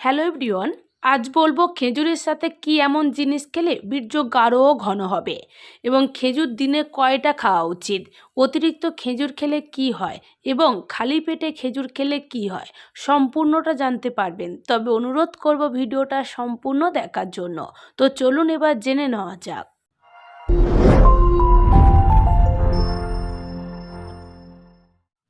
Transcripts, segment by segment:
Hello everyone, আজ বলব খেজুরের সাথে কি এমন জিনিস খেলে বীর্য গাঢ় ঘন হবে এবং খেজুর দিনে কয়টা খাওয়া উচিত? অতিরিক্ত খেজুর খেলে কি হয় এবং খালি পেটে খেজুর খেলে কি হয়? সম্পূর্ণটা জানতে পারবেন। তবে অনুরোধ করব ভিডিওটা সম্পূর্ণ দেখার জন্য। তো চলুন এবার জেনে নেওয়া যাক।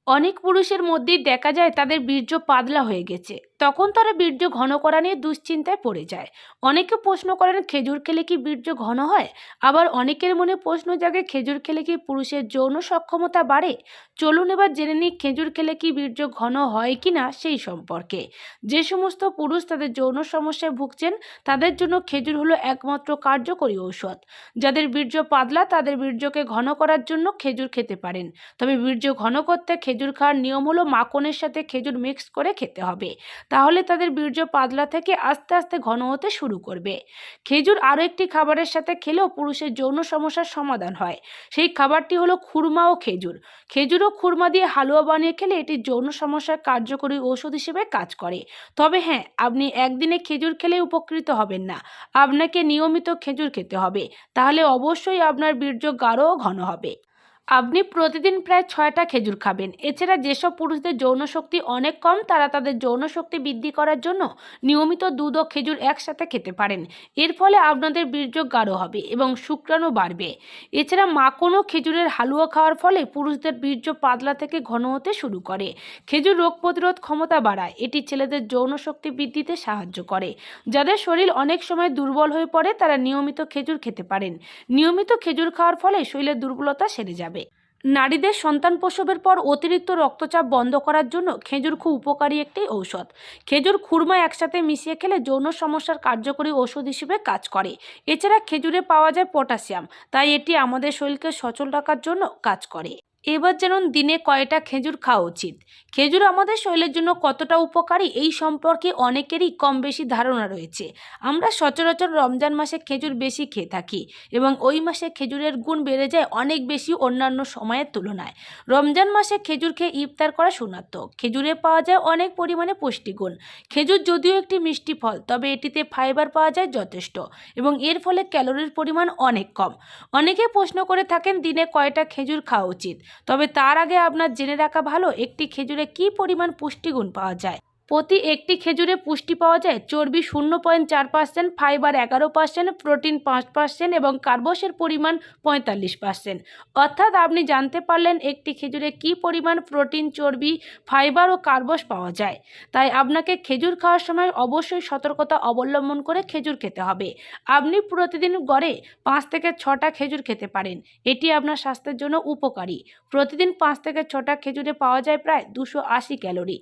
অনেক পুরুষের মধ্যেই দেখা যায় তাদের বীর্য পাতলা হয়ে গেছে। তখন তারা বীর্য ঘন করা নিয়ে দুশ্চিন্তায় পড়ে যায়। অনেকে প্রশ্ন করেন, খেজুর খেলে কি বীর্য ঘন হয়? আবার অনেকের মনে প্রশ্ন জাগে, খেজুর খেলে কি পুরুষের যৌন সক্ষমতা বাড়ে? চলুন এবার জেনে নিই, খেজুর খেলে কি বীর্য ঘন হয় কি না সেই সম্পর্কে। যে সমস্ত পুরুষ তাদের যৌন সমস্যায় ভুগছেন, তাদের জন্য খেজুর হলো একমাত্র কার্যকরী ঔষধ। যাদের বীর্য পাতলা, তাদের বীর্যকে ঘন করার জন্য খেজুর খেতে পারেন। তবে বীর্য ঘন করতে খেজুর খাওয়ার নিয়ম হলো মাখনের সাথে খেজুর মিক্স করে খেতে হবে। তাহলে তাদের বীর্য পাতলা থেকে আস্তে আস্তে ঘন হতে শুরু করবে। খেজুর আরও একটি খাবারের সাথে খেলেও পুরুষের যৌন সমস্যার সমাধান হয়। সেই খাবারটি হলো খুরমা ও খেজুর। খেজুর ও খুরমা দিয়ে হালুয়া বানিয়ে খেলে এটি যৌন সমস্যার কার্যকরী ঔষধ হিসেবে কাজ করে। তবে হ্যাঁ আপনি একদিনে খেজুর খেলে উপকৃত হবেন না। আপনাকে নিয়মিত খেজুর খেতে হবে। তাহলে অবশ্যই আপনার বীর্য গাঢ় ঘন হবে। আপনি প্রতিদিন প্রায় ছয়টা খেজুর খাবেন। এছাড়া যেসব পুরুষদের যৌন শক্তি অনেক কম, তারা তাদের যৌন শক্তি বৃদ্ধি করার জন্য নিয়মিত দুধ ও খেজুর একসাথে খেতে পারেন। এর ফলে আপনাদের বীর্য গাঢ় হবে এবং শুক্রাণু বাড়বে। এছাড়া মাখন ও খেজুরের হালুয়া খাওয়ার ফলে পুরুষদের বীর্য পাতলা থেকে ঘন হতে শুরু করে। খেজুর রোগ প্রতিরোধ ক্ষমতা বাড়ায়। এটি ছেলেদের যৌন শক্তি বৃদ্ধিতে সাহায্য করে। যাদের শরীর অনেক সময় দুর্বল হয়ে পড়ে, তারা নিয়মিত খেজুর খেতে পারেন। নিয়মিত খেজুর খাওয়ার ফলে শরীরের দুর্বলতা সেরে যাবে। নারীদের সন্তান প্রসবের পর অতিরিক্ত রক্তচাপ বন্ধ করার জন্য খেজুর খুব উপকারী একটি ঔষধ। খেজুর খুরমা একসাথে মিশিয়ে খেলে যৌন সমস্যার কার্যকরী ওষুধ হিসেবে কাজ করে। এছাড়া খেজুরে পাওয়া যায় পটাশিয়াম, তাই এটি আমাদের শরীরকে সচল রাখার জন্য কাজ করে। এবার যেমন দিনে কয়টা খেজুর খাওয়া উচিত। খেজুর আমাদের শরীরের জন্য কতটা উপকারী এই সম্পর্কে অনেকেরই কম বেশি ধারণা রয়েছে। আমরা সচরাচর রমজান মাসে খেজুর বেশি খেয়ে থাকি এবং ওই মাসে খেজুরের গুণ বেড়ে যায় অনেক বেশি অন্যান্য সময়ের তুলনায়। রমজান মাসে খেজুর খেয়ে ইফতার করা শোনাত্মক খেজুরে পাওয়া যায় অনেক পরিমাণে পুষ্টিগুণ। খেজুর যদিও একটি মিষ্টি ফল, তবে এটিতে ফাইবার পাওয়া যায় যথেষ্ট এবং এর ফলে ক্যালোরির পরিমাণ অনেক কম। অনেকে প্রশ্ন করে থাকেন দিনে কয়টা খেজুর খাওয়া উচিত। তবে তার আগে আপনার জেনে রাখা ভালো একটি খেজুরে কি পরিমাণ পুষ্টিগুণ পাওয়া যায়? প্রতি একটি খেজুরে পুষ্টি পাওয়া যায়। চর্বি শূন্য পয়েন্ট চার পার্সেন্ট, ফাইবার এগারো পার্সেন্ট, প্রোটিন পাঁচ পার্সেন্ট এবং কার্বসের পরিমাণ পঁয়তাল্লিশ পার্সেন্ট। অর্থাৎ আপনি জানতে পারলেন একটি খেজুরে কী পরিমাণ প্রোটিন, চর্বি, ফাইবার ও কার্বস পাওয়া যায়। তাই আপনাকে খেজুর খাওয়ার সময় অবশ্যই সতর্কতা অবলম্বন করে খেজুর খেতে হবে। আপনি প্রতিদিন গড়ে পাঁচ থেকে ছটা খেজুর খেতে পারেন। এটি আপনার স্বাস্থ্যের জন্য উপকারী। প্রতিদিন পাঁচ থেকে ছটা খেজুরে পাওয়া যায় প্রায় দুশো আশি ক্যালোরি।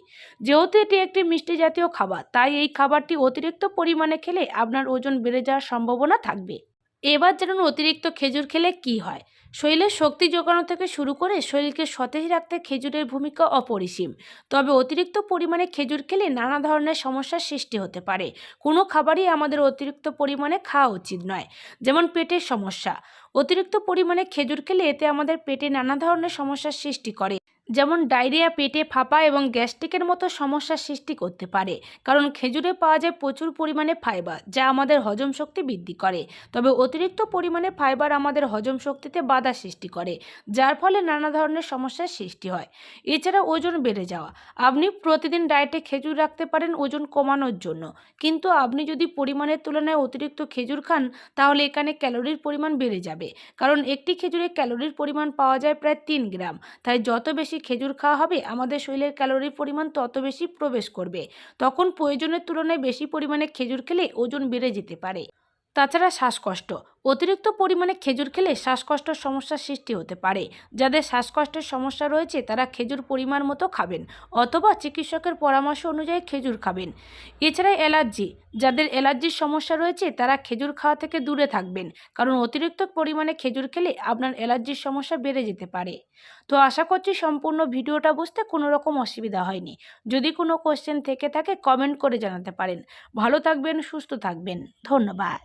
যেহেতু এটি একটি একটি মিষ্টি জাতীয় খাবার, তাই এই খাবারটি অতিরিক্ত পরিমাণে খেলে আপনার ওজন বেড়ে যাওয়ার সম্ভাবনা থাকবে। এবার জানুন অতিরিক্ত খেজুর খেলে কি হয়। শরীরের শক্তি যোগানো থেকে শুরু করে শরীরকে সতেজ রাখতে খেজুরের ভূমিকা অপরিসীম। তবে অতিরিক্ত পরিমাণে খেজুর খেলে নানা ধরনের সমস্যার সৃষ্টি হতে পারে। কোনো খাবারই আমাদের অতিরিক্ত পরিমাণে খাওয়া উচিত নয়, যেমন পেটের সমস্যা। অতিরিক্ত পরিমাণে খেজুর খেলে এতে আমাদের পেটে নানা ধরনের সমস্যার সৃষ্টি করে। যেমন ডায়রিয়া, পেটে ফাঁপা এবং গ্যাস্ট্রিকের মতো সমস্যার সৃষ্টি করতে পারে। কারণ খেজুরে পাওয়া যায় প্রচুর পরিমাণে ফাইবার, যা আমাদের হজম শক্তি বৃদ্ধি করে। তবে অতিরিক্ত পরিমাণে ফাইবার আমাদের হজম শক্তিতে বাধা সৃষ্টি করে, যার ফলে নানা ধরনের সমস্যার সৃষ্টি হয়। এছাড়া ওজন বেড়ে যাওয়া। আপনি প্রতিদিন ডায়েটে খেজুর রাখতে পারেন ওজন কমানোর জন্য। কিন্তু আপনি যদি পরিমাণের তুলনায় অতিরিক্ত খেজুর খান, তাহলে এখানে ক্যালোরির পরিমাণ বেড়ে যাবে। কারণ একটি খেজুরে ক্যালোরির পরিমাণ পাওয়া যায় প্রায় তিন গ্রাম। তাই যত বেশি খেজুর খাওয়া হবে, আমাদের শরীরের ক্যালোরির পরিমাণ তত বেশি প্রবেশ করবে। তখন প্রয়োজনের তুলনায় বেশি পরিমাণে খেজুর খেলে ওজন বেড়ে যেতে পারে। তাছাড়া শ্বাসকষ্ট। অতিরিক্ত পরিমাণে খেজুর খেলে শ্বাসকষ্টের সমস্যার সৃষ্টি হতে পারে। যাদের শ্বাসকষ্টের সমস্যা রয়েছে, তারা খেজুর পরিমাণ মতো খাবেন অথবা চিকিৎসকের পরামর্শ অনুযায়ী খেজুর খাবেন। এছাড়া অ্যালার্জি। যাদের অ্যালার্জির সমস্যা রয়েছে, তারা খেজুর খাওয়া থেকে দূরে থাকবেন। কারণ অতিরিক্ত পরিমাণে খেজুর খেলে আপনার অ্যালার্জির সমস্যা বেড়ে যেতে পারে। তো আশা করছি সম্পূর্ণ ভিডিওটা বুঝতে কোনো রকম অসুবিধা হয়নি। যদি কোনো কোয়েশ্চেন থেকে থাকে কমেন্ট করে জানাতে পারেন। ভালো থাকবেন, সুস্থ থাকবেন। ধন্যবাদ।